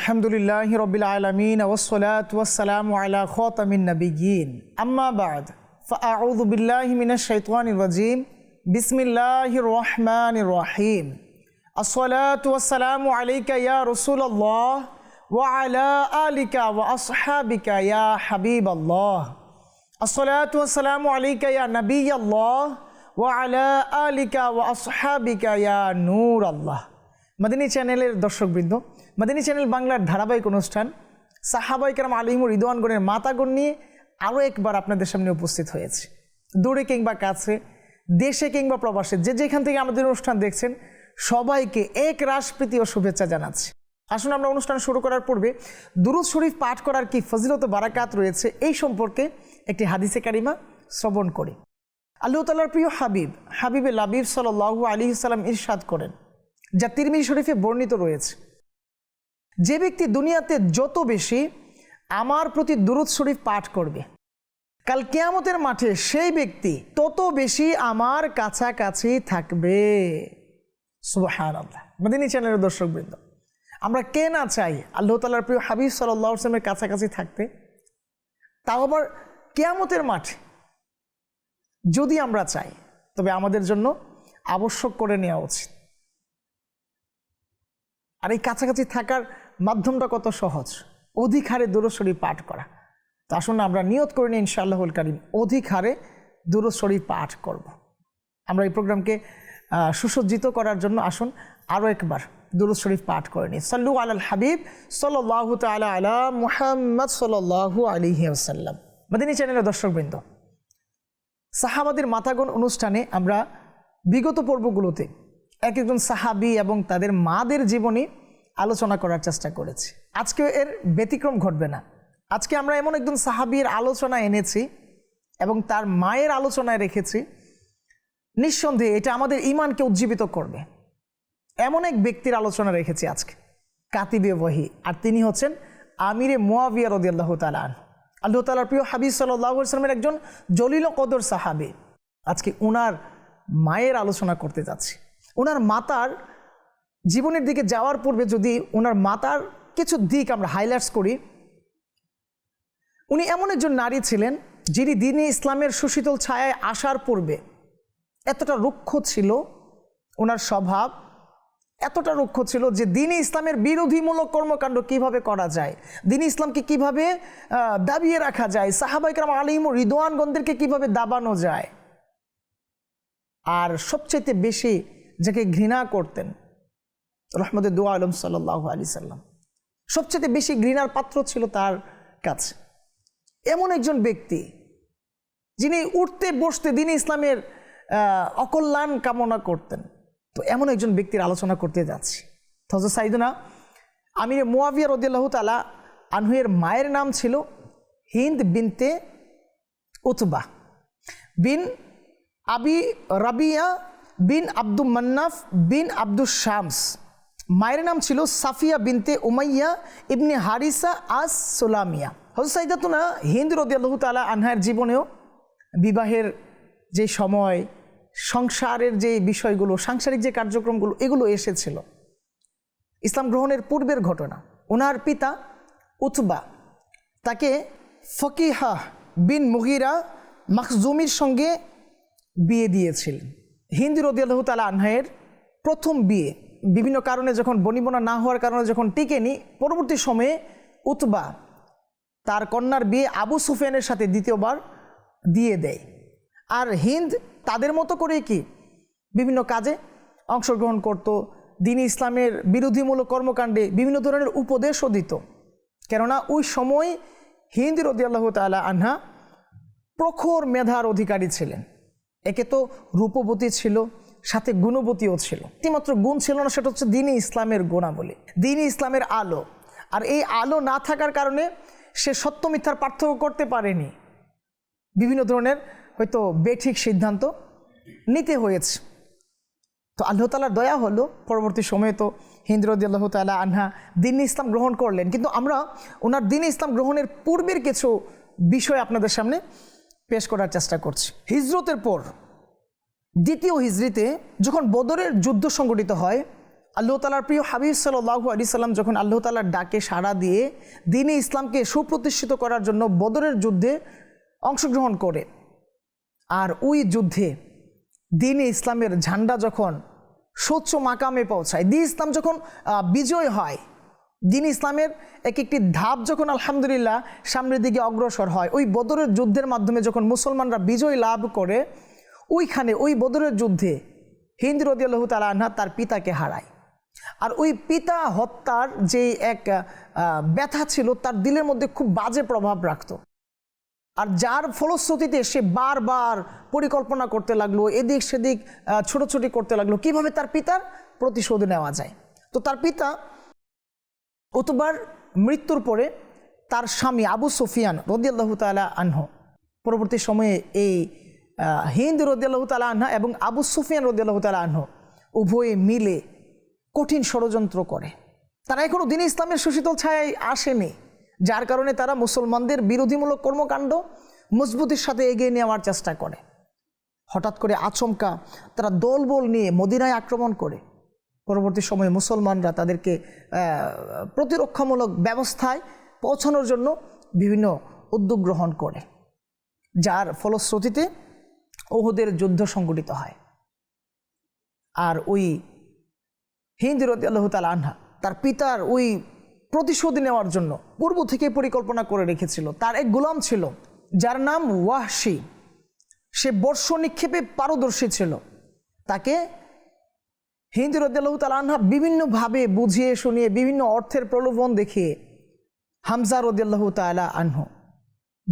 الحمد لله رب العالمين والصلاة والسلام على خاتم النبيين أما بعد فأعوذ بالله من الشيطان الرجيم بسم الله الرحمن الرحيم الصلاة والسلام عليك يا رسول الله وعلى آلك وأصحابك يا حبيب الله الصلاة والسلام عليك يا نبي الله وعلى آلك وأصحابك يا نور الله মাদিনী চ্যানেলের দর্শকবৃন্দ মাদিনী চ্যানেল বাংলার ধারাবাহিক অনুষ্ঠান সাহাবাই কারাম আলিমুর রিদওয়ানগণের মাতাগণ নিয়ে আরও একবার আপনাদের সামনে উপস্থিত হয়েছে। দূরে কিংবা কাছে, দেশে কিংবা প্রবাসে, যে যেখান থেকে আমাদের অনুষ্ঠান দেখছেন, সবাইকে এক রাসপ্রীতি ও শুভেচ্ছা জানাচ্ছি। আসুন আমরা অনুষ্ঠান শুরু করার পূর্বে দুরুদ শরীফ পাঠ করার কি ফজিলত বারাকাত রয়েছে এই সম্পর্কে একটি হাদিসে কারিমা শ্রবণ করি। আল্লাহ তাল্লার প্রিয় হাবিব, হাবিবে লাবিব সাল্লাহু আলী সাল্লাম ইরশাদ করেন, যা তিরমিজি শরীফে বর্ণিত রয়েছে। যে ব্যক্তি দুনিয়াতে যত বেশি আমার প্রতি দুরুদ শরীফ পাঠ করবে, কাল কেয়ামতের মাঠে সেই ব্যক্তি তত বেশি আমার কাছাকাছি থাকবে। সুবাহান আল্লাহ মাদিনী চ্যানেলের দর্শকবৃন্দ, আমরা কে না চাই আল্লাহ তালার প্রিয় হাবিব সাল্লাহ আসলামের কাছাকাছি থাকতে? তাও আবার কেয়ামতের মাঠে যদি আমরা চাই, তবে আমাদের জন্য আবশ্যক করে নেওয়া উচিত। আর এই কাছাকাছি থাকার মাধ্যমটা কত সহজ? অধিক হারে দূরস্বরী পাঠ করা। তো আসুন আমরা নিয়ত করে নিই ইনশাআল্লাহুল কারিম অধিক হারে দূরস্বরী পাঠ করব। আমরা এই প্রোগ্রামকে সুসজ্জিত করার জন্য আসুন আরও একবার দুরুদ শরীফ পাঠ করে নিই। সাল্লু আলাল হাবিব সাল্লাহ তালা আলা মুহাম্মদ সাল্লাহু আলিহি আসাল্লাম মাদিনী চ্যানেলের দর্শকবৃন্দ, সাহাবাদের মাতাগণ অনুষ্ঠানে আমরা বিগত পর্বগুলোতে এক একজন সাহাবি এবং তাদের মাদের জীবনী আলোচনা করার চেষ্টা করেছি। আজকে এর ব্যতিক্রম ঘটবে না। আজকে আমরা এমন একজন সাহাবির আলোচনা এনেছি এবং তার মায়ের আলোচনায় রেখেছি। নিঃসন্দেহে এটা আমাদের ইমানকে উজ্জীবিত করবে। এমন এক ব্যক্তির আলোচনা রেখেছি আজকে, কাতিবে ওয়াহি, আর তিনি হচ্ছেন আমিরে মোয়াবিয়া রদি আল্লাহ তালান আল্লাহ তালার প্রিয় হাবিজ সাল্লামের একজন জলিল কদর সাহাবি। আজকে উনার মায়ের আলোচনা করতে যাচ্ছি। ওনার মাতার জীবনের দিকে যাওয়ার পূর্বে যদি ওনার মাতার কিছু দিক আমরা হাইলাইটস করি, উনি এমন একজন নারী ছিলেন যিনি দিনে ইসলামের সুশীতল ছায়ায় আসার পূর্বে এতটা রুক্ষ ছিল, ওনার স্বভাব এতটা রুক্ষ ছিল যে দিনে ইসলামের বিরোধীমূলক কর্মকাণ্ড কীভাবে করা যায়, দিনী ইসলামকে কীভাবে দাবিয়ে রাখা যায় সাহাবাইকরাম আলিম ও রিদোয়ানগণদেরকে কীভাবে দাবানো যায়। আর সবচেয়ে বেশি যাকে ঘৃণা করতেন রহমদে দোয়া আলম সাল্লাহ আলি সাল্লাম। সবচেয়ে বেশি ঘৃণার পাত্র ছিল তার কাছে। এমন একজন ব্যক্তি, যিনি উঠতে বসতে দিনে ইসলামের অকল্যাণ কামনা করতেন। তো এমন একজন ব্যক্তির আলোচনা করতে যাচ্ছি। হজর সাইদুনা আমির মোয়াবিয়া রদিয়াল্লাহ তালা আনহুয়ের মায়ের নাম ছিল হিন্দ বিনতে উতবা বিন আবি রাবিয়া বিন আব্দু মান্নাফ বিন আব্দুল শামস। মায়ের নাম ছিল সাফিয়া বিনতে উমাইয়া ইবনে হারিসা আস সোলামিয়া হজরত সাইদাতুনা হিন্দ রদিয়াল্লাহ তালা আনহার জীবনেও বিবাহের যে সময়, সংসারের যে বিষয়গুলো, সাংসারিক যে কার্যক্রমগুলো, এগুলো এসেছিল। ইসলাম গ্রহণের পূর্বের ঘটনা। ওনার পিতা উতবা। তাকে ফকিহা বিন মুগিরা মাকজুমির সঙ্গে বিয়ে দিয়েছিলেন। হিন্দি রদিয়াল্লাহ তালা আনহায়ের প্রথম বিয়ে। বিভিন্ন কারণে যখন বনিবনা না হওয়ার কারণে যখন টিকেনি পরবর্তী সময়ে উতবা তার কন্যার বিয়ে আবু সুফিয়ানের সাথে দ্বিতীয়বার দিয়ে দেয়। আর হিন্দ তাদের মতো করেই কি বিভিন্ন কাজে অংশগ্রহণ করত, দিনী ইসলামের বিরোধীমূলক কর্মকাণ্ডে বিভিন্ন ধরনের উপদেশও দিত। কেননা ওই সময় হিন্দ রদিয়াল্লাহ তালা আনহা প্রখর মেধার অধিকারী ছিলেন। একে তো রূপবতী ছিল সাথে গুণবতীও ছিল। একটিমাত্র গুণ ছিল না, সেটা হচ্ছে দিনই ইসলামের গুণাবলী দিনই ইসলামের আলো। আর এই আলো না থাকার কারণে সে সত্য মিথ্যার পার্থক্য করতে পারেনি। বিভিন্ন ধরনের হয়তো বেঠিক সিদ্ধান্ত নিতে হয়েছে। তো আল্লাহ তালার দয়া হলো, পরবর্তী সময়ে তো হিন্দরদি আল্লাহ তালা আনহা দিন ইসলাম গ্রহণ করলেন। কিন্তু আমরা ওনার দিন ইসলাম গ্রহণের পূর্বের কিছু বিষয় আপনাদের সামনে পেশ করার চেষ্টা করছি। হিজরতের পর দ্বিতীয় হিজরিতে যখন বদরের যুদ্ধ সংগঠিত হয়, আল্লাহ তালার প্রিয় হাবিব সাল্লাহু আলি সাল্লাম যখন আল্লাহ তালার ডাকে সাড়া দিয়ে দিনে ইসলামকে সুপ্রতিষ্ঠিত করার জন্য বদরের যুদ্ধে অংশগ্রহণ করে, আর ওই যুদ্ধে দিনে ইসলামের ঝান্ডা যখন স্বচ্ছ মাকামে পৌঁছায়, দিন ইসলাম যখন বিজয় হয়, দিন ইসলামের এক একটি ধাপ যখন আলহামদুলিল্লাহ সামনের দিকে অগ্রসর হয়, ওই বদরের যুদ্ধের মাধ্যমে যখন মুসলমানরা বিজয় লাভ করে ওইখানে, ওই বদরের যুদ্ধে হিন্দ রদিয়াল্লাহ তালা আনহা তার পিতাকে হারায়। আর ওই পিতা হত্যার যে এক ব্যথা ছিল, তার দিলের মধ্যে খুব বাজে প্রভাব রাখতো। আর যার ফলশ্রুতিতে সে বারবার পরিকল্পনা করতে লাগল, এদিক সেদিক ছোটোছুটি করতে লাগল, কীভাবে তার পিতার প্রতিশোধ নেওয়া যায়? তো তার পিতা অতবার মৃত্যুর পরে তার স্বামী আবু সুফিয়ান রদিয়াল্লাহ তালা আনহ পরবর্তী সময়ে এই হিন্দ রদিয়াল্লাহ তালা আনহা এবং আবু সুফিয়ান রদিয়াল্লাহ তালা আনহ উভয়ে মিলে কঠিন ষড়যন্ত্র করে। তারা এখনও দিন ইসলামের সুশীতল ছায়ায় আসেনি, যার কারণে তারা মুসলমানদের বিরোধীমূলক কর্মকাণ্ড মজবুতির সাথে এগিয়ে নেওয়ার চেষ্টা করে। হঠাৎ করে আচমকা তারা দলবল নিয়ে মদিনায় আক্রমণ করে। পরবর্তী সময়ে মুসলমানরা তাদেরকে প্রতিরক্ষামূলক ব্যবস্থায় পৌঁছানোর জন্য বিভিন্ন উদ্যোগ গ্রহণ করে, যার ফলশ্রুতিতে ওহুদের যুদ্ধ সংগঠিত হয়। আর ওই হিন্দ রদি আল্লাহ তালা আনহা, তার পিতার ওই প্রতিশোধ নেওয়ার জন্য পূর্ব থেকে পরিকল্পনা করে রেখেছিল। তার এক গোলাম ছিল, যার নাম ওয়াহশি। সে বর্ষ নিক্ষেপে পারদর্শী ছিল। তাকে হিন্দ রদিয়াল্লাহ তালা আনহা বিভিন্নভাবে বুঝিয়ে শুনিয়ে বিভিন্ন অর্থের প্রলোভন দেখিয়ে হামজা রদিয়াল্লাহ তালা আনহু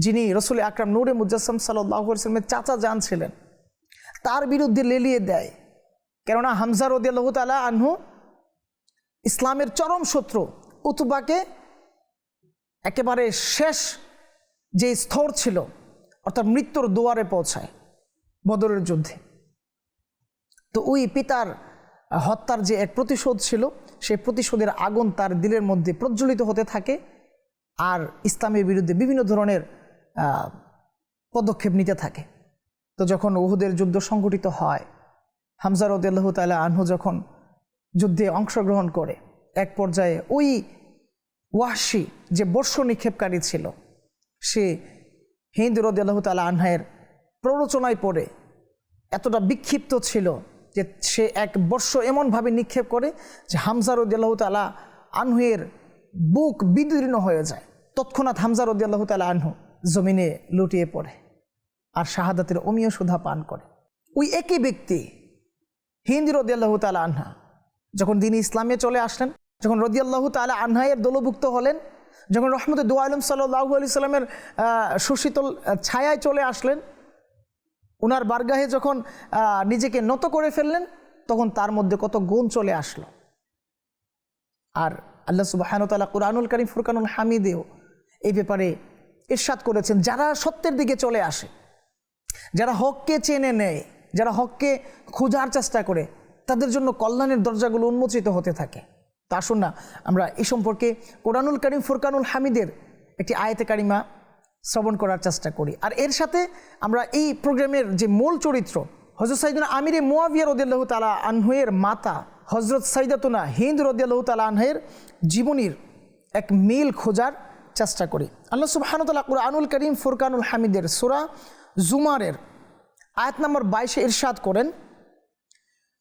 যিনি রসুল আকরাম নূরে মুজাসম সাল্লামের চাচা যান ছিলেন, তার বিরুদ্ধে লেলিয়ে দেয়। কেননা হামজা রদিয়াল্লাহ তালা আনহু ইসলামের চরম শত্রু। উতুবাকে একেবারে শেষ যে স্তর ছিল, অর্থাৎ মৃত্যুর দুয়ারে পৌঁছায় বদরের যুদ্ধে। তো ওই পিতার হত্যার যে এক প্রতিশোধ ছিল, সেই প্রতিশোধের আগুন তার দিলের মধ্যে প্রজ্বলিত হতে থাকে। আর ইসলামের বিরুদ্ধে বিভিন্ন ধরনের পদক্ষেপ নিতে থাকে। তো যখন ওহুদের যুদ্ধ সংঘটিত হয় হামজার উদ্দাল্লাহ তালা আনহু যখন যুদ্ধে অংশগ্রহণ করে, এক পর্যায়ে ওই ওয়াসি যে বর্ষ নিক্ষেপকারী ছিল, সে হিন্দ রদিয়াল্লাহ তালা আনহায়ের প্ররোচনায় পড়ে। এতটা বিক্ষিপ্ত ছিল যে সে এক বর্ষ এমনভাবে নিক্ষেপ করে যে হামজা রদিয়াল্লাহ তালা আনহুয়ের বুক বিদীর্ণ হয়ে যায়। তৎক্ষণাৎ হামজা রদিয়াল্লাহ তালা আনহু জমিনে লুটিয়ে পড়ে আর শাহাদাতের অমীয় সুধা পান করে। ওই একই ব্যক্তি হিন্দি রদিয়াল্লাহ তালা আনহা, যখন তিনি ইসলামে চলে আসলেন, যখন রদিয়াল্লাহ তালা আনহায়ের দলভুক্ত হলেন, যখন রহমত দু আলম সাল্লাহু আলি সাল্লামের সুশীতল ছায়ায় চলে আসলেন ওনার বারগাহে যখন নিজেকে নত করে ফেললেন, তখন তার মধ্যে কত গুণ চলে আসলো। আর আল্লাহ সুবাহানুতালা কুরআনুল করিম ফুরকানুল হামিদেও এই ব্যাপারে ইরশাদ করেছেন, যারা সত্যের দিকে চলে আসে, যারা হককে চেনে নেয়, যারা হককে খোঁজার চেষ্টা করে, তাদের জন্য কল্যাণের দরজাগুলো উন্মোচিত হতে থাকে। তা আসুন না, আমরা এ সম্পর্কে কোরআনুল করিম ফুরকানুল হামিদের একটি আয়তে কারিমা শ্রবণ করার চেষ্টা করি। আর এর সাথে আমরা এই প্রোগ্রামের যে মূল চরিত্র হজরত সাইদুনা আমিরে মুয়াবিয়া রদিয়াল্লাহ তালা আনহুয়ের মাতা হজরত সাইদাতুনা হিন্দ রদিয়াল্লাহ তালা আনহের জীবনীর এক মিল খোঁজার চেষ্টা করি আল্লাহ সুবাহানুতাল্লাহ কুরআনুল করিম ফুরকানুল হামিদের সুরা জুমারের আয়াত নম্বর বাইশে ইরশাদ করেন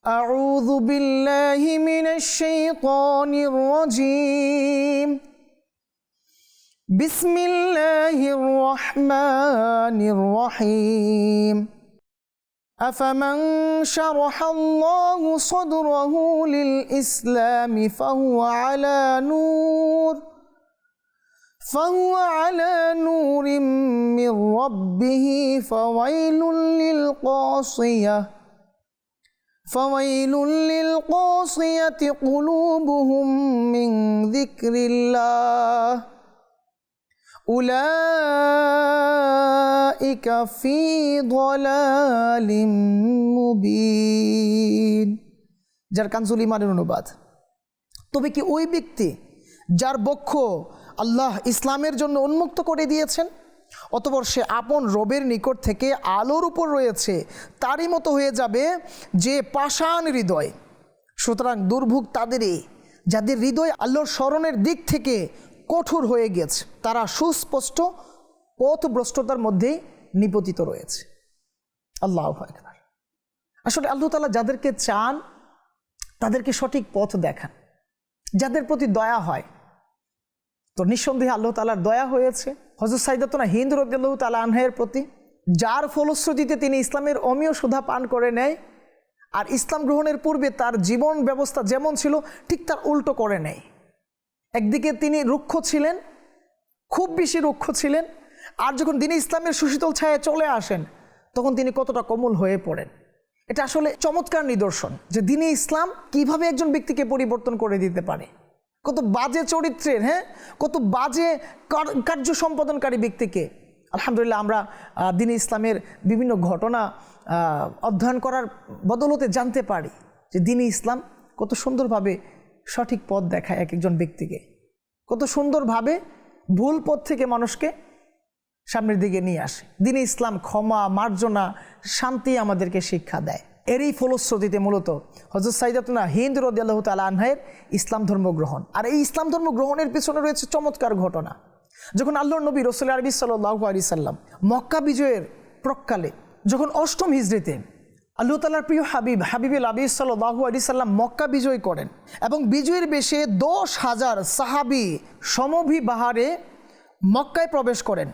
أعوذ بالله من الشيطان الرجيم بسم الله الرحمن الرحيم أفمن شرح الله صدره للإسلام فهو على نور فهو على نور من ربه فويل للقاصيه فويل للقاصية قلوبهم من ذكر الله أولئك في ضلال مبين যার কানজুল ইমানের অনুবাদ তবে কি ওই ব্যক্তি যার বক্ষ আল্লাহ ইসলামের জন্য উন্মুক্ত করে দিয়েছেন, অতপর সে আপন রবের নিকট থেকে আলোর উপর রয়েছে, তারই মতো হয়ে যাবে যে পাষাণ হৃদয়। সুতরাং দুর্ভোগ তাদেরই, যাদের হৃদয় আল্লাহর স্মরণের দিক থেকে কঠোর হয়ে গেছে, তারা সুস্পষ্ট পথভ্রষ্টতার মধ্যেই নিপতিত রয়েছে। আল্লাহ একবার আসলে আল্লাহ তালা যাদেরকে চান, তাদেরকে সঠিক পথ দেখান, যাদের প্রতি দয়া হয় তো নিঃসন্দেহে আল্লাহ তালার দয়া হয়েছে। হজরত সাইদাতনা হিন্দ রদ্দাল্লাহ তালা আনহের প্রতি, যার ফলশ্রুতিতে তিনি ইসলামের অমীয় সুধা পান করে নেয় আর ইসলাম গ্রহণের পূর্বে তার জীবন ব্যবস্থা যেমন ছিল, ঠিক তার উল্টো করে নেয়। একদিকে তিনি রুক্ষ ছিলেন, খুব বেশি রুক্ষ ছিলেন, আর যখন তিনি ইসলামের সুশীতল ছায়া চলে আসেন, তখন তিনি কতটা কোমল হয়ে পড়েন। এটা আসলে চমৎকার নিদর্শন যে দিনে ইসলাম কীভাবে একজন ব্যক্তিকে পরিবর্তন করে দিতে পারে। কত বাজে চরিত্রের হ্যাঁ? কত বাজে কার্য সম্পাদনকারী ব্যক্তিকে। আলহামদুলিল্লাহ আমরা দিনে ইসলামের বিভিন্ন ঘটনা অধ্যয়ন করার বদলতে জানতে পারি যে দিনে ইসলাম কত সুন্দরভাবে সঠিক পথ দেখায় এক একজন ব্যক্তিকে। কত সুন্দরভাবে ভুল পথ থেকে মানুষকে সামনের দিকে নিয়ে আসে। দিনে ইসলাম ক্ষমা, মার্জনা, শান্তি আমাদেরকে শিক্ষা দেয়। এরই ফলশ্রুতিতে মূলত হজরত সাইদাতুনা হিন্দ রদিয়াল্লাহ তালা আনহায়ের ইসলাম ধর্ম গ্রহণ। আর এই ইসলাম ধর্ম গ্রহণের পিছনে রয়েছে চমৎকার ঘটনা। যখন আল্লাহর নবী রসুল আরবি সাল্লাহ আলি সাল্লাম মক্কা বিজয়ের প্রকালে যখন অষ্টম হিজড়িতে আল্লাহ তালার প্রিয় হাবিব হাবিবুল আবি সাল্লাহু আলি সাল্লাম মক্কা বিজয় করেন এবং বিজয়ের বেশে দশ হাজার সাহাবি সমভি বাহারে মক্কায় প্রবেশ করেন।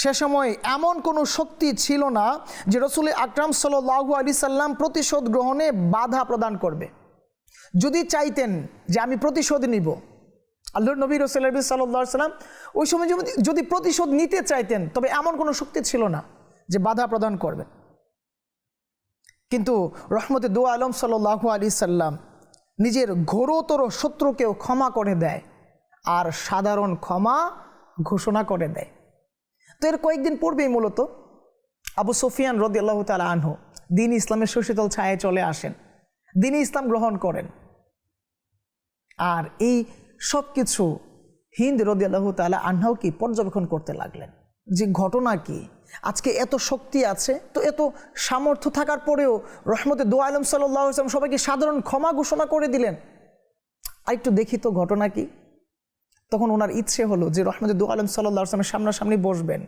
সে সময় এমন কোনো শক্তি ছিল না যে রসুল আকরাম সাল্লাহু আলি সাল্লাম প্রতিশোধ গ্রহণে বাধা প্রদান করবে। যদি চাইতেন যে আমি প্রতিশোধ নিব। আল্লাহর নবী রসুল সাল্লাহ সাল্লাম ওই সময় যদি যদি প্রতিশোধ নিতে চাইতেন, তবে এমন কোনো শক্তি ছিল না যে বাধা প্রদান করবে। কিন্তু রহমতে দু আলম সাল্লাহু আলি সাল্লাম নিজের ঘোরতর শত্রুকেও ক্ষমা করে দেয় আর সাধারণ ক্ষমা ঘোষণা করে দেয়। তো এর কয়েকদিন পূর্বেই মূলত আবু সুফিয়ান রদি আল্লাহ তালা আনহু দিন ইসলামের সুশীতল ছায়ায় চলে আসেন। দিন ইসলাম গ্রহণ করেন। আর এই সব কিছু হিন্দ রদি আল্লাহ তালা আনহাও কি পর্যবেক্ষণ করতে লাগলেন যে ঘটনা কি? আজকে এত শক্তি আছে, তো এত সামর্থ্য থাকার পরেও রহমতে দোয়া আলম সাল্লাম সবাইকে সাধারণ ক্ষমা ঘোষণা করে দিলেন। আর একটু দেখি তো ঘটনা কি? তখন ওনার ইচ্ছে হলো যে রহমতে দু আলম সাল্লাহ আসলামের সামনাসামনি বসবেন,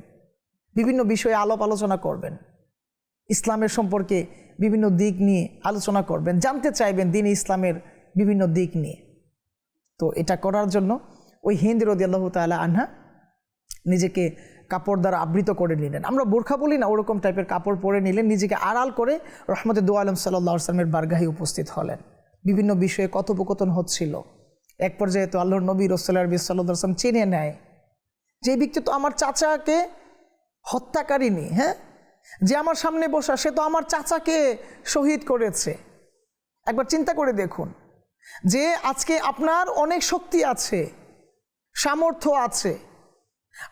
বিভিন্ন বিষয়ে আলাপ আলোচনা করবেন, ইসলামের সম্পর্কে বিভিন্ন দিক নিয়ে আলোচনা করবেন, জানতে চাইবেন দিন ইসলামের বিভিন্ন দিক নিয়ে। তো এটা করার জন্য ওই হিন্দ রদি আল্লাহ তালা আনহা নিজেকে কাপড় দ্বারা আবৃত করে নিলেন। আমরা বোরখা বলি না, ওরকম টাইপের কাপড় পরে নিলেন, নিজেকে আড়াল করে রহমতে দু আলম সাল্লাহ আসলামের বারগাহি উপস্থিত হলেন। বিভিন্ন বিষয়ে কথোপকথন হচ্ছিল। এক পর্যায়ে তো আল্লাহর নবী রসুল্লাহ রবি সাল্লাম চিনে নেয়। যে ব্যক্তি তো আমার চাচাকে হত্যাকারিনী হ্যাঁ? যে আমার সামনে বসা সে তো আমার চাচাকে শহীদ করেছে। একবার চিন্তা করে দেখুন, যে আজকে আপনার অনেক শক্তি আছে, সামর্থ্য আছে,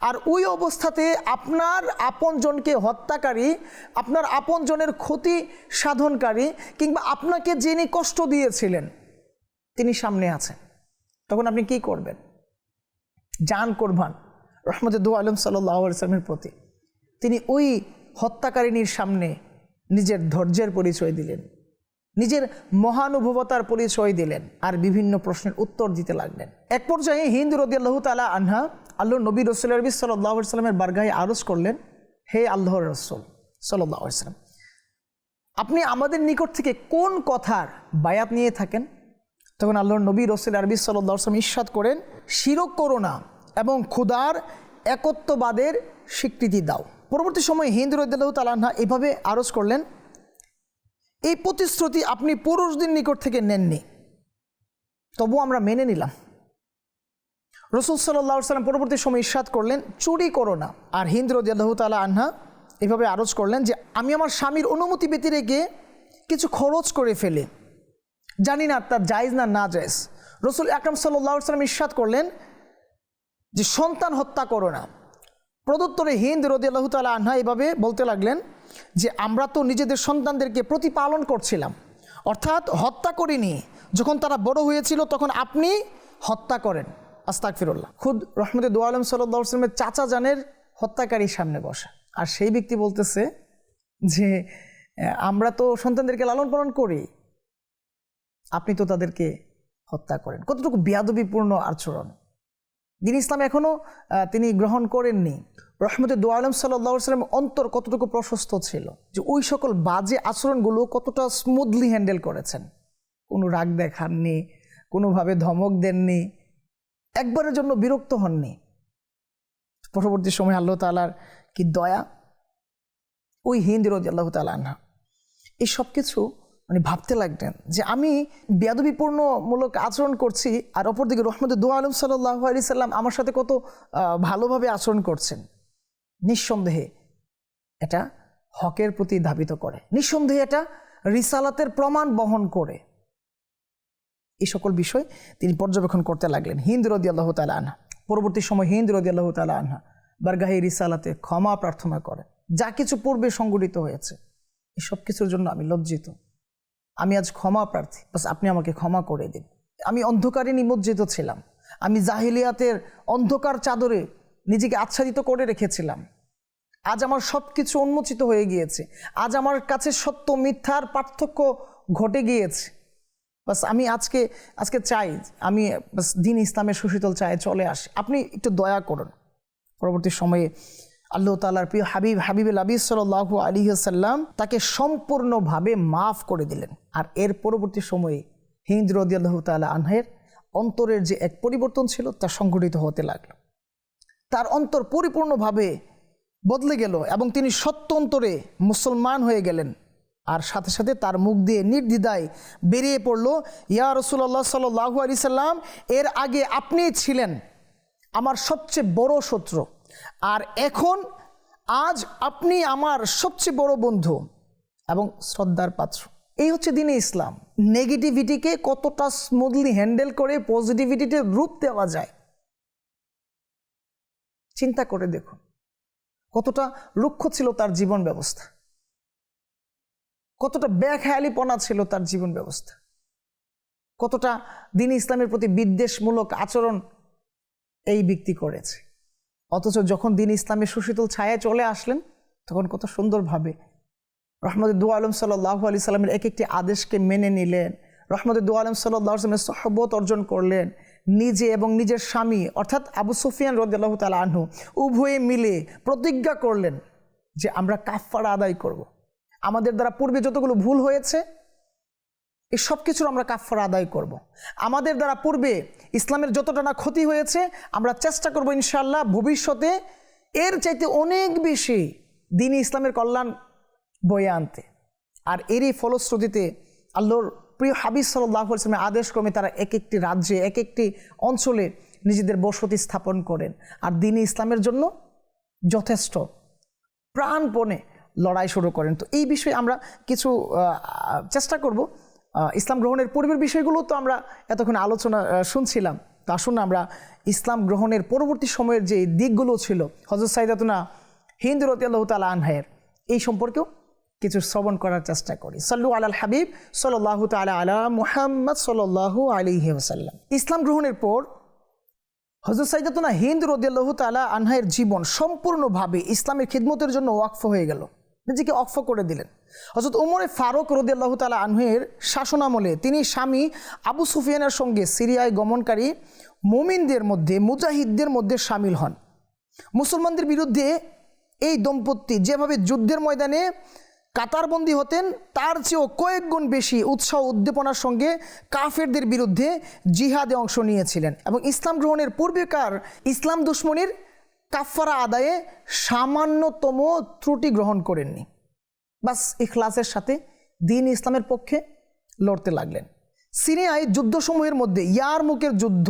আর ওই অবস্থাতে আপনার আপনজনকে হত্যাকারী, আপনার আপনজনের ক্ষতি সাধনকারী কিংবা আপনাকে যিনি কষ্ট দিয়েছিলেন, তিনি সামনে আছেন। তখন আপনি কি করবেন? জান কোরবান, রহমতে দু আলম সাল্লামের প্রতি। তিনি ওই হত্যাকারিনীর সামনে নিজের ধৈর্যের পরিচয় দিলেন, নিজের মহানুভবতার পরিচয় দিলেন আর বিভিন্ন প্রশ্নের উত্তর দিতে লাগলেন। এক পর্যায়ে হিন্দু রদিয়াল্লাহ তালা আনহা আল্লাহ নবী রসুল রবি সাল্লাহ সাল্লামের বারগাহে আরজ করলেন, হে আল্লাহর রসুল সাল্লাহ সাল্লাম আপনি আমাদের নিকট থেকে কোন কথার বায়াত নিয়ে থাকেন? তখন আল্লাহর নবী রসুল আরবি সাল্লাম ইস্বাদ করেন, শিরক করোনা এবং ক্ষুদার একত্ববাদের স্বীকৃতি দাও। পরবর্তী সময়ে হিন্দু রদ্দাহ তালাহা এভাবে আরজ করলেন, এই প্রতিশ্রুতি আপনি পুরুষদের নিকট থেকে নেননি, তবু আমরা মেনে নিলাম। রসুল সাল্লাহ সাল্লাম পরবর্তী সময় ইস্বাদ করলেন, চুরি করো না। আর হিন্দ রদিয়াল্লাহ তালা আনহা এভাবে আরজ করলেন যে, আমি আমার স্বামীর অনুমতি ব্যতি রেখে কিছু খরচ করে ফেলে। জানি না তার জায়জ না না জায়জ। রসুল আকরম সাল্লাম ইস্বাদ করলেন যে সন্তান হত্যা করো না। প্রদত্তরে হিন্দ রদিয়াল্লাহ তালা আনহা এভাবে বলতে লাগলেন যে, আমরা তো নিজেদের সন্তানদেরকে প্রতিপালন করছিলাম। অর্থাৎ হত্যা করিনি। যখন তারা বড় হয়েছিল তখন আপনি হত্যা করেন। আস্তাক ফিরুল্লাহ খুদ রহমতে দু আলম সাল্লাহ আসলামের চাচা জানের হত্যাকারীর সামনে বসা। আর সেই ব্যক্তি বলতেছে যে, আমরা তো সন্তানদেরকে লালন পালন করি। আপনি তো তাদেরকে হত্যা করেন। কতটুকু বিয়াদবিপূর্ণ আচরণ। দিন ইসলাম এখনও তিনি গ্রহণ করেননি। রহমতে দোয়া আলম সাল্লাম অন্তর কতটুকু প্রশস্ত ছিল যে ওই সকল বাজে আচরণগুলো কতটা স্মুথলি হ্যান্ডেল করেছেন। কোনো রাগ দেখাননি, কোনোভাবে ধমক দেননি, একবারের জন্য বিরক্ত হননি। পরবর্তী সময় আল্লাহ তালার কি দয়া? ওই হিন্দ রোজ আল্লাহ তালা আনহা। এই সব কিছু মানে ভাবতে লাগলেন যে আমি বেদবিপূর্ণমূলক আচরণ করছি আর অপরদিকে রহমদ দোয়া আলম সাল্লাহ আলি সাল্লাম আমার সাথে কত ভালোভাবে আচরণ করছেন। নিঃসন্দেহে এটা হকের প্রতি ধাবিত করে। নিঃসন্দেহে এটা রিসালাতের প্রমাণ বহন করে। এই সকল বিষয় তিনি পর্যবেক্ষণ করতে লাগলেন। হিন্দ রদি আল্লাহ তালা আনহা। পরবর্তী সময় হিন্দ রদি আল্লাহ তালা আনহা বারগাহি রিসালাতে ক্ষমা প্রার্থনা করেন। যা কিছু পূর্বে সংগঠিত হয়েছে। এসব কিছুর জন্য আমি লজ্জিত। আমি আজ ক্ষমা প্রার্থী। বাস আপনি আমাকে ক্ষমা করে দিন। আমি অন্ধকারে নিমজ্জিত ছিলাম। আমি জাহিলিয়াতের অন্ধকার চাদরে নিজেকে আচ্ছাদিত করে রেখেছিলাম। আজ আমার সব কিছু উন্মোচিত হয়ে গিয়েছে। আজ আমার কাছে সত্য মিথ্যার পার্থক্য ঘটে গিয়েছে। বাস আমি আজকে আজকে চাই, আমি দিন ইসলামের সুশীতল চায়ে চলে আসি। আপনি একটু দয়া করুন। পরবর্তী সময়ে আল্লাহ তালার প্রিয় হাবিব, হাবিবুল আবি সাল্লাহ আলী সাল্লাম তাকে সম্পূর্ণভাবে মাফ করে দিলেন। আর এর পরবর্তী সময়ে হিন্দ রদি আল্লাহ আনহের অন্তরের যে এক পরিবর্তন ছিল তা সংঘটিত হতে লাগল। তার অন্তর পরিপূর্ণভাবে বদলে গেল এবং তিনি সত্য অন্তরে মুসলমান হয়ে গেলেন। আর সাথে সাথে তার মুখ দিয়ে নির্দ্বিধায় বেরিয়ে পড়ল, ইয়া রসুল্লাহ সাল্লাহু আলি সাল্লাম এর আগে আপনিই ছিলেন আমার সবচেয়ে বড় শত্রু। আর এখন আজ আপনি আমার সবচেয়ে বড় বন্ধু এবং শ্রদ্ধার পাত্র। এই হচ্ছে দিনে ইসলাম। নেগেটিভিটিকে কতটা স্মুথলি হ্যান্ডেল করে পজিটিভিটিতে রূপ দেওয়া যায়, চিন্তা করে দেখুন। কতটা রুক্ষ ছিল তার জীবন ব্যবস্থা। কতটা ব্যাখেয়ালিপনা ছিল তার জীবন ব্যবস্থা। কতটা দিন ইসলামের প্রতি বিদ্বেষমূলক আচরণ এই ব্যক্তি করেছে। অথচ যখন দিন ইসলামের সুশীতল ছায়ায় চলে আসলেন, তখন কত সুন্দরভাবে রহমদ দু আলম সাল্লাহ আলি সাল্লামের এক একটি আদেশকে মেনে নিলেন রহমদ দু আলম সাল্লামের সহবত অর্জন করলেন, নিজে এবং নিজের স্বামী, অর্থাৎ আবু সুফিয়ান রদাল্লাহ তালা আনহু, উভয়ে মিলে প্রতিজ্ঞা করলেন যে আমরা কাফারা আদায় করব। আমাদের দ্বারা পূর্বে যতগুলো ভুল হয়েছে এই সব কিছুর আমরা কাফারা আদায় করব। আমাদের দ্বারা পূর্বে ইসলামের যতটা না ক্ষতি হয়েছে, আমরা চেষ্টা করব ইনশাল্লাহ ভবিষ্যতে এর চাইতে অনেক বেশি দিন ইসলামের কল্যাণ বয়ে আনতে। আর এরই ফলশ্রুতিতে আল্লোর প্রিয় হাবিজ সাল্লাহ ইসলামের আদেশক্রমে তারা এক একটি রাজ্যে এক একটি অঞ্চলে নিজেদের বসতি স্থাপন করেন। আর দিন ইসলামের জন্য যথেষ্ট প্রাণপণে লড়াই শুরু করেন। তো এই বিষয়ে আমরা কিছু চেষ্টা করব। ইসলাম গ্রহণের পূর্বের বিষয়গুলো তো আমরা এতক্ষণ আলোচনা শুনছিলাম। তো আসুন আমরা ইসলাম গ্রহণের পরবর্তী সময়ের যে দিকগুলো ছিল হজরত সাইদাতুনা হিন্দ রতি আল্লাহ তালা আনহায়ের, এই সম্পর্কেও কিছু শ্রবণ করার চেষ্টা করি। সাল্লু আলাল হাবিব সাল্লাহ তালা আলা মুহাম্মদ সাল্লাহু আলিহি ওসাল্লাম ইসলাম গ্রহণের পর হজরত সাইদাতুনা হিন্দ রদিয়াল্লাহ তালা আনহায়ের জীবন সম্পূর্ণভাবে ইসলামের খিদমতের জন্য ওয়াকফ হয়ে গেল। নিজেকে অক্ফ করে দিলেন। হজরত উমরে ফারুক রদিয়াল্লাহ তালা আনহের শাসনামলে তিনি স্বামী আবু সুফিয়ানের সঙ্গে সিরিয়ায় গমনকারী মুমিনদের মধ্যে, মুজাহিদদের মধ্যে সামিল হন। মুসলমানদের বিরুদ্ধে এই দম্পতি যেভাবে যুদ্ধের ময়দানে কাতারবন্দি হতেন, তার চেয়েও কয়েক গুণ বেশি উৎসাহ উদ্দীপনার সঙ্গে কাফেরদের বিরুদ্ধে জিহাদে অংশ নিয়েছিলেন এবং ইসলাম গ্রহণের পূর্বেকার ইসলাম দুশ্মনীর কাফারা আদায়ে সামান্যতম ত্রুটি গ্রহণ করেননি। বাস ইখলাসের সাথে দিন ইসলামের পক্ষে লড়তে লাগলেন। সিরিয়ায় যুদ্ধসমূহের মধ্যে ইয়ার মুখের যুদ্ধ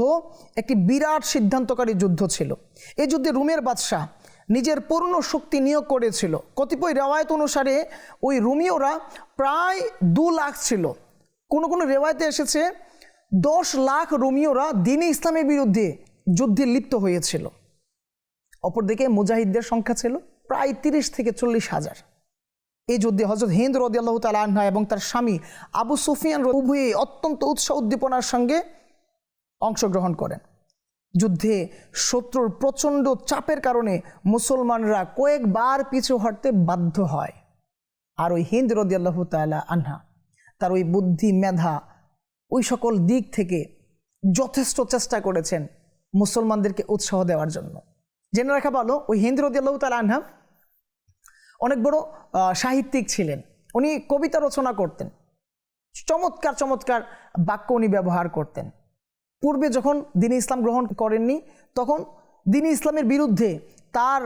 একটি বিরাট সিদ্ধান্তকারী যুদ্ধ ছিল। এই যুদ্ধে রুমের বাদশাহ নিজের পূর্ণ শক্তি নিয়োগ করেছিল। কতিপয় রেওয়ায়ত অনুসারে ওই রুমিওরা প্রায় দু লাখ ছিল। কোনো কোনো রেওয়ায়তে এসেছে দশ লাখ রোমিওরা দিনে ইসলামের বিরুদ্ধে যুদ্ধে লিপ্ত হয়েছিল। অপরদিকে মুজাহিদদের সংখ্যা ছিল প্রায় তিরিশ থেকে চল্লিশ হাজার। এই যুদ্ধে হজরত হিন্দ রদি আল্লাহ তালা এবং তার স্বামী আবু সুফিয়ান উভয়ে অত্যন্ত উৎসাহ উদ্দীপনার সঙ্গে অংশগ্রহণ করেন। যুদ্ধে শত্রুর প্রচণ্ড চাপের কারণে মুসলমানরা কয়েকবার পিছু হটতে বাধ্য হয়। আর ওই হিন্দ রদি আল্লাহ তালা আনহা, তার ওই বুদ্ধি মেধা, ওই সকল দিক থেকে যথেষ্ট চেষ্টা করেছেন মুসলমানদেরকে উৎসাহ দেওয়ার জন্য। জেনে রাখা ভালো, ওই হিন্দ রদি রদিয়াল্লাহ তালা আনহা অনেক বড় সাহিত্যিক ছিলেন। উনি কবিতা রচনা করতেন। চমৎকার চমৎকার বাক্য উনি ব্যবহার করতেন। পূর্বে যখন দিনী ইসলাম গ্রহণ করেননি, তখন দিনী ইসলামের বিরুদ্ধে তার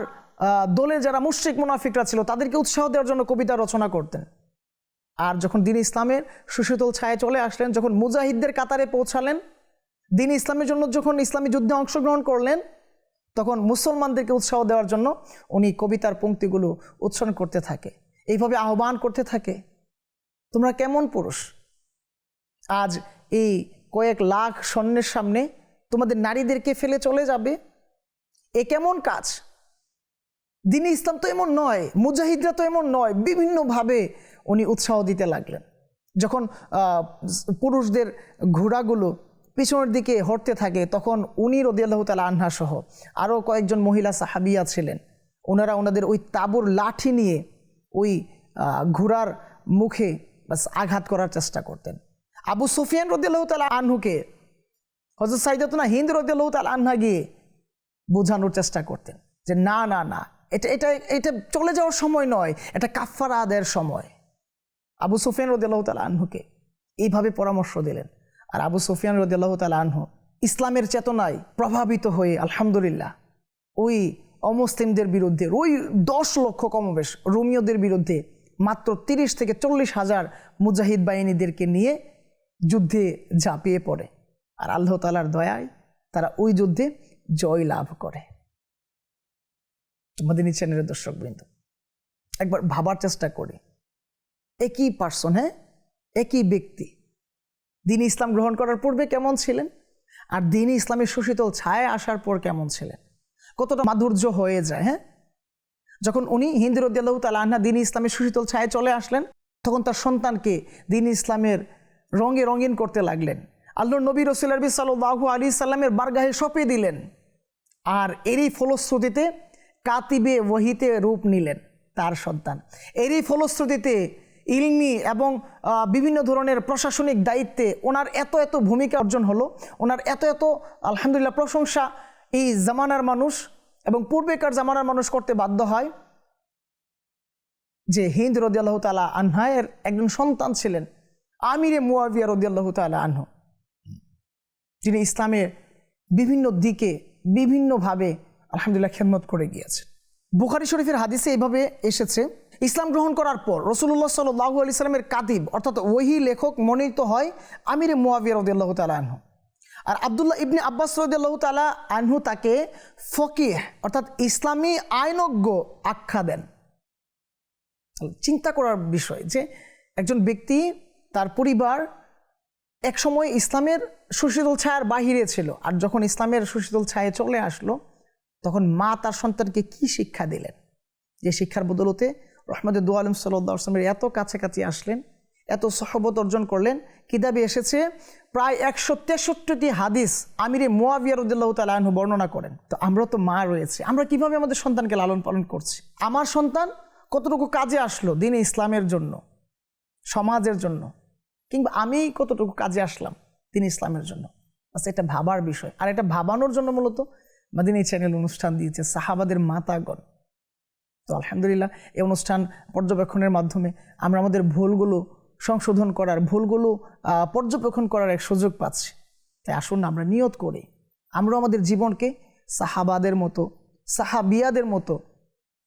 দলের যারা মুশ্রিক মুনাফিকরা ছিল, তাদেরকে উৎসাহ দেওয়ার জন্য কবিতা রচনা করতেন। আর যখন দিন ইসলামের সুশীতল ছায়া চলে আসলেন, যখন মুজাহিদদের কাতারে পৌঁছালেন, দিন ইসলামের জন্য যখন ইসলামী যুদ্ধে অংশগ্রহণ করলেন তখন মুসলমানদেরকে উৎসাহ দেওয়ার জন্য উনি কবিতার পঙ্ক্তিগুলো উচ্চারণ করতে থাকে। এইভাবে আহ্বান করতে থাকে, তোমরা কেমন পুরুষ? আজ এই কয়েক লাখ সৈন্যের সামনে তোমাদের নারীদেরকে ফেলে চলে যাবে? এ কেমন কাজ? দিনী ইসলাম তো এমন নয়, মুজাহিদরা তো এমন নয়। বিভিন্নভাবে উনি উৎসাহ দিতে লাগলেন। যখন পুরুষদের ঘোড়াগুলো পিছনের দিকে হরতে থাকে, তখন উনি রদিয়াল্লাহ তালা আনহা সহ আরও কয়েকজন মহিলা সাহাবিয়া ছিলেন। ওনারা ওনাদের ওই তাবুর লাঠি নিয়ে ওই ঘোড়ার মুখে বাস আঘাত করার চেষ্টা করতেন। আবু সুফিয়ান রদিয়াল্লাহ তালা আনহুকে হজরত সাইদাতুনা হিন্দ রদিয়াল্লাহ তালা আনহা গিয়ে বোঝানোর চেষ্টা করতেন যে না না না, এটা এটা এটা চলে যাওয়ার সময় নয়, এটা কাফারা আদায়ের সময়। আবু সুফিয়ান রদিয়াল্লাহ তালা আনহুকে এইভাবে পরামর্শ দিলেন। আর আবু সুফিয়ান রদিয়াল্লাহ তালা আনহু ইসলামের চেতনায় প্রভাবিত হয়ে, আলহামদুলিল্লাহ, ওই অমুসলিমদের বিরুদ্ধে, ওই দশ লক্ষ কমবেশ রোমিওদের বিরুদ্ধে মাত্র তিরিশ থেকে চল্লিশ হাজার মুজাহিদ বাহিনীদেরকে নিয়ে যুদ্ধে ঝাঁপিয়ে পড়ে। আর আল্লাহ তালার দয়ায় তারা ওই যুদ্ধে জয় লাভ করে। তোমাদের চ্যানেলের দর্শক বৃন্দ, একবার ভাবার চেষ্টা করি। একই পার্সন হ্যাঁ? একই ব্যক্তি দিন ইসলাম গ্রহণ করার পূর্বে কেমন ছিলেন? আর দিন ইসলামের সুশীতল ছায় আসার পর কেমন ছিলেন? কতটা মাধুর্য হয়ে যায় হ্যাঁ? যখন উনি হিন্দি রদিয়াল্লাহ তালা আহ্না দিন ইসলামের সুশীতল ছায় চলে আসলেন, তখন তার সন্তানকে দিন ইসলামের রঙে রঙিন করতে লাগলেন। আল্লাহ নবী রসুল আরবি সাল্লাহু আলী সাল্লামের বারগাহে সঁপে দিলেন আর এরই ফলশ্রুতিতে কাতিবে ওহিতে রূপ নিলেন তার সন্তান। এরই ফলশ্রুতিতে ইলমি এবং বিভিন্ন ধরনের প্রশাসনিক দায়িত্বে ওনার এত এত ভূমিকা অর্জন হলো, ওনার এত এত, আলহামদুলিল্লাহ, প্রশংসা এই জামানার মানুষ এবং পূর্বেকার জামানার মানুষ করতে বাধ্য হয়। যে হিন্দ রদিয়াল্লাহ তালা আনহায়ের একজন সন্তান ছিলেন, আমিরে মুয়াবিয়া রদিয়াল্লাহ তালা আনহু। যিনি ইসলামের বিভিন্ন দিকে বিভিন্নভাবে আলহামদুলিল্লাহ খেদমত করে গিয়েছে বুখারি শরীফের হাদিসে এইভাবে এসেছে ইসলাম গ্রহণ করার পর রসুল্লাহ সাল্লাহু আলি সাল্লামের কাতিব অর্থাৎ ওহি লেখক মনোনীত হয় আমিরে মুয়াবিয়া রদিয়াল্লাহ তালা আনহু। আর আবদুল্লাহ ইবনে আব্বাস রদিয়াল্লাহ তালা আনহু তাকে ফকিহ, অর্থাৎ ইসলামী আইনজ্ঞ আখ্যা দেন। চিন্তা করার বিষয় যে একজন ব্যক্তি, তার পরিবার একসময় ইসলামের সুশীতল ছায়ার বাহিরে ছিল আর যখন ইসলামের সুশীতল ছায়ে চলে আসলো, তখন মা তার সন্তানকে কি শিক্ষা দিলেন? যে শিক্ষার বদলতে রহমদ দু আলম সাল্লাহ আসলামের এত কাছাকাছি আসলেন, এত সহবত অর্জন করলেন কিতাবে এসেছে? প্রায় একশো তেষট্টিটি হাদিস আমিরে মোয়াবিয়া রদুল্লাহ তালাহু বর্ণনা করেন। তো আমরা তো মা রয়েছে, আমরা কীভাবে আমাদের সন্তানকে লালন পালন করছি? আমার সন্তান কতটুকু কাজে আসলো দিনে ইসলামের জন্য, সমাজের জন্য, কিংবা আমি কতটুকু কাজে আসলাম তিনি ইসলামের জন্য? আচ্ছা এটা ভাবার বিষয়। আর এটা ভাবানোর জন্য মূলত মাদিনী চ্যানেল অনুষ্ঠান দিয়েছে সাহাবাদের মাতাগণ। তো আলহামদুলিল্লাহ, এই অনুষ্ঠান পর্যবেক্ষণের মাধ্যমে আমরা আমাদের ভুলগুলো সংশোধন করার, ভুলগুলো পর্যবেক্ষণ করার এক সুযোগ পাচ্ছি। তাই আসুন আমরা নিয়ত করি আমরা আমাদের জীবনকে সাহাবাদের মতো, সাহাবিয়াদের মতো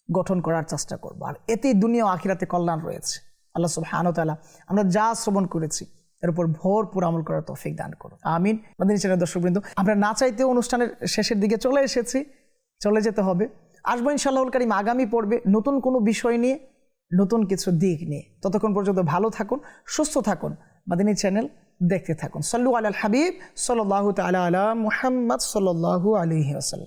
গঠন করার চেষ্টা করব। আর এতেই দুনিয়া আখিরাতে কল্যাণ রয়েছে। আল্লাহ তাআলা আমরা যা শ্রবণ করেছি, এর উপর ভরপুর আমল করার তৌফিক দান করুন। আমিন। মাদিনী চ্যানেল দর্শকবৃন্দ, আমরা না চাইতেও অনুষ্ঠানের শেষের দিকে চলে এসেছি। চলে যেতে হবে। আসব ইনশাল্লাহুল কারিম আগামী পর্বে নতুন কোনো বিষয় নিয়ে, নতুন কিছু দিক নিয়ে। ততক্ষণ পর্যন্ত ভালো থাকুন, সুস্থ থাকুন। মাদিনী চ্যানেল দেখতে থাকুন। সাল্লু আল হাবিব সাল্লাহ তাল আলা মুহাম্মদ সাল্লাল্লাহু আলাইহি ওয়াসাল্লাম।